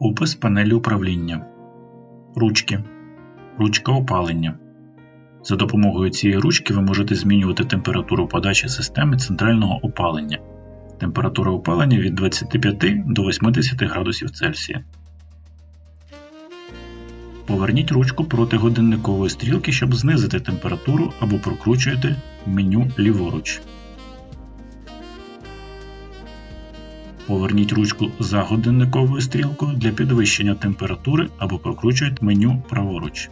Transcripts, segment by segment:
Опис панелі управління. Ручки. Ручка опалення. За допомогою цієї ручки ви можете змінювати температуру подачі системи центрального опалення. Температура опалення від 25 до 80 градусів Цельсія. Поверніть ручку проти годинникової стрілки, щоб знизити температуру або прокручуєте меню ліворуч. Поверніть ручку за годинниковою стрілкою для підвищення температури або прокручуйте меню праворуч.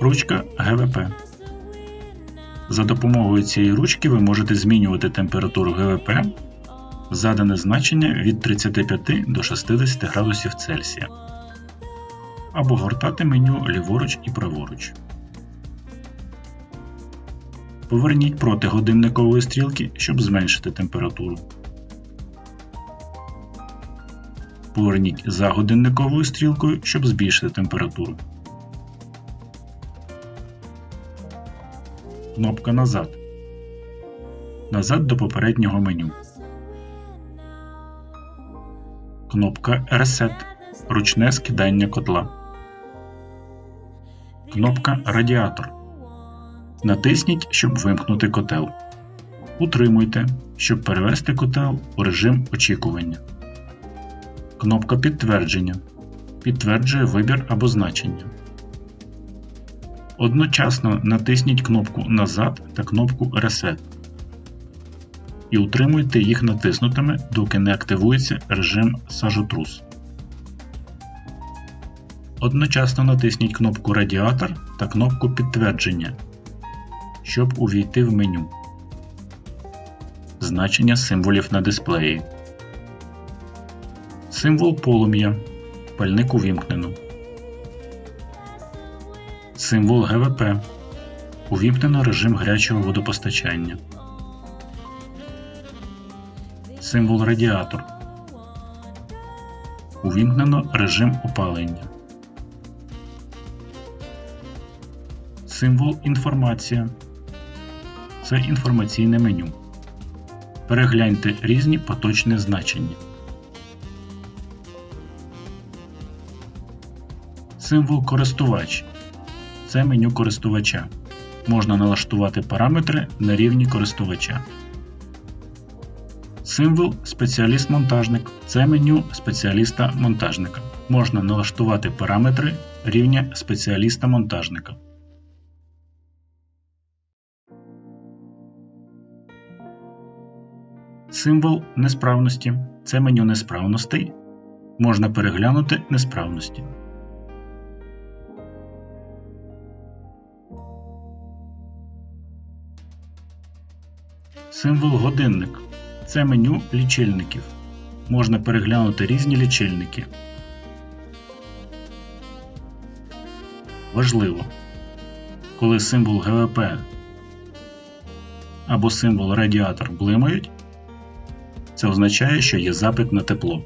Ручка ГВП. За допомогою цієї ручки ви можете змінювати температуру ГВП задане значення від 35 до 60 градусів Цельсія або гортати меню ліворуч і праворуч. Поверніть проти годинникової стрілки, щоб зменшити температуру. Поверніть за годинниковою стрілкою, щоб збільшити температуру. Кнопка Назад. Назад до попереднього меню. Кнопка Reset. Ручне скидання котла. Кнопка Радіатор. Натисніть, щоб вимкнути котел. Утримуйте, щоб перевести котел у режим очікування. Кнопка Підтвердження. Підтверджує вибір або значення. Одночасно натисніть кнопку Назад та кнопку Reset. І утримуйте їх натиснутими, доки не активується режим сажотрус. Одночасно натисніть кнопку Радіатор та кнопку Підтвердження, щоб увійти в меню. Значення символів на дисплеї. Символ полум'я. Пальник увімкнено. Символ ГВП. Увімкнено режим гарячого водопостачання. Символ радіатор. Увімкнено режим опалення. Символ інформація. Це інформаційне меню. Перегляньте різні поточні значення. Символ користувач. Це меню користувача. Можна налаштувати параметри на рівні користувача. Символ спеціаліст-монтажник це меню спеціаліста-монтажника. Можна налаштувати параметри рівня спеціаліста-монтажника. Символ несправності це меню несправностей. Можна переглянути несправності. Символ годинник це меню лічильників. Можна переглянути різні лічильники. Важливо, коли символ ГВП або символ радіатор блимають, це означає, що є запит на тепло.